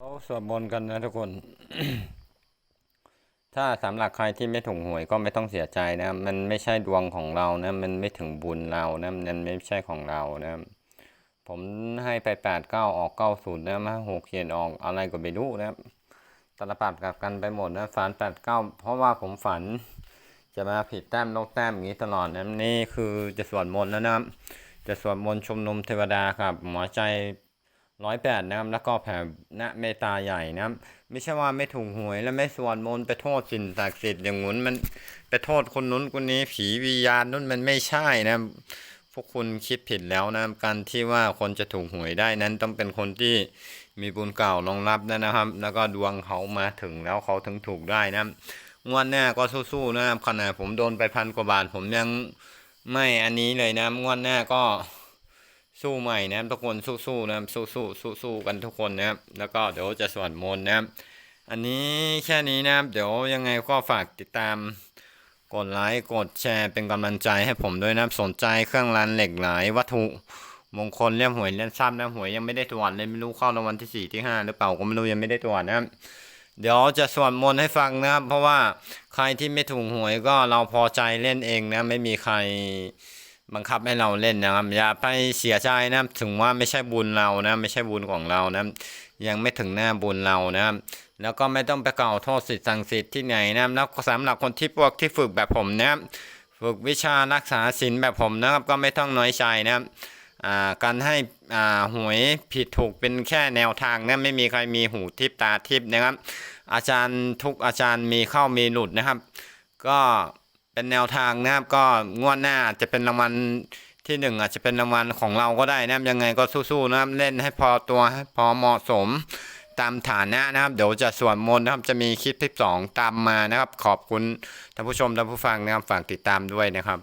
เขาสวดมนต์กันนะทุกคน ถ้าสำหรับใครที่ไม่ถูกหวยก็ไม่ต้องเสียใจนะ มันไม่ใช่ดวงของเรานะ มันไม่ถึงบุญเรานะมันไม่ใช่ของเรานะ ผมให้ไปแปดเก้าออกเก้าศูนย์นะมาหกเขียนออกอะไรก็ไม่รู้นะตลปัดกลับกันไปหมดนะฝันแปดเก้าเพราะว่าผมฝันจะมาผิดแต้มลกแต้มอย่างนี้ตลอดนะนี่คือจะสวดมนต์แล้วนะจะสวดมนต์ชมนุมเทวดาครับหมอใจ ร้อยแปดนะครับ แล้วก็แผ่ณเมตตาใหญ่นะครับ ไม่ใช่ว่าไม่ถูกหวยแล้วไม่สวดมนต์ไปโทษสิ่งศักดิ์สิทธิ์อย่างงู้นมันไปโทษคนนู้นคนนี้ผีวิญญาณนู้นมันไม่ใช่นะพวกคุณคิดผิดแล้วนะการที่ว่าคนจะถูกหวยได้นั้นต้องเป็นคนที่มีบุญเก่ารองรับนะครับ แล้วก็ดวงเขามาถึงแล้วเขาถึงถูกได้นะงวดหน้าก็สู้ๆนะครับขนาดผมโดนไปพันกว่าบาทผมยังไม่อันนี้เลยนะงวดหน้าก็ สู้ใหม่นะครับทุกคนสู้ๆนะครับสู้ๆสู้ๆกันทุกคนนะครับ แล้วก็เดี๋ยวจะสวดมนต์นะครับ อันนี้แค่นี้นะครับ เดี๋ยวยังไงก็ฝากติดตามกดไลค์กดแชร์เป็นกำลังใจให้ผมด้วยนะครับ สนใจเครื่องรางเหล็กไหลวัตถุมงคลเลี่ยมหวยเลี่ยมทรัพย์นะหวยยังไม่ได้ตรวจเลยไม่รู้เข้ารางวัลที่สี่ที่ห้าหรือเปล่าก็ไม่รู้ยังไม่ได้ตรวจนะครับเดี๋ยวจะสวดมนต์ให้ฟังนะครับ เพราะว่าใครที่ไม่ถูกหวยก็เราพอใจเล่นเองนะ ไม่มีใคร บังคับให้เราเล่นนะครับ อย่าไปเสียใจนะถึงว่าไม่ใช่บุญเรานะ ไม่ใช่บุญของเรานะยังไม่ถึงหน้าบุญเรานะครับแล้วก็ไม่ต้องไปกล่าวโทษสิทธิ์สั่งสิทธิ์ที่ไหนนะแล้วสำหรับคนที่พวกที่ฝึกแบบผมนะฝึกวิชารักษาศีลแบบผมนะครับก็ไม่ต้องน้อยใจนะครับการให้หวยผิดถูกเป็นแค่แนวทางนะไม่มีใครมีหูทิพตาทิพนะครับ อาจารย์ทุกอาจารย์มีเข้ามีหลุดนะครับ ก็ เป็นแนวทางนะครับ ก็งวดหน้าจจะเป็นรางวัลที่หนึ่งอาจจะเป็นรางวัลของเราก็ได้นะครับ ยังไงก็สู้ๆนะครับเล่นให้พอตัวให้พอเหมาะสมตามฐานะนะครับ เดี๋ยวจะสวดมนต์นะครับ จะมีคลิปที่สองตามมานะครับ ขอบคุณท่านผู้ชมท่านผู้ฟังนะครับฝากติดตามด้วยนะครับ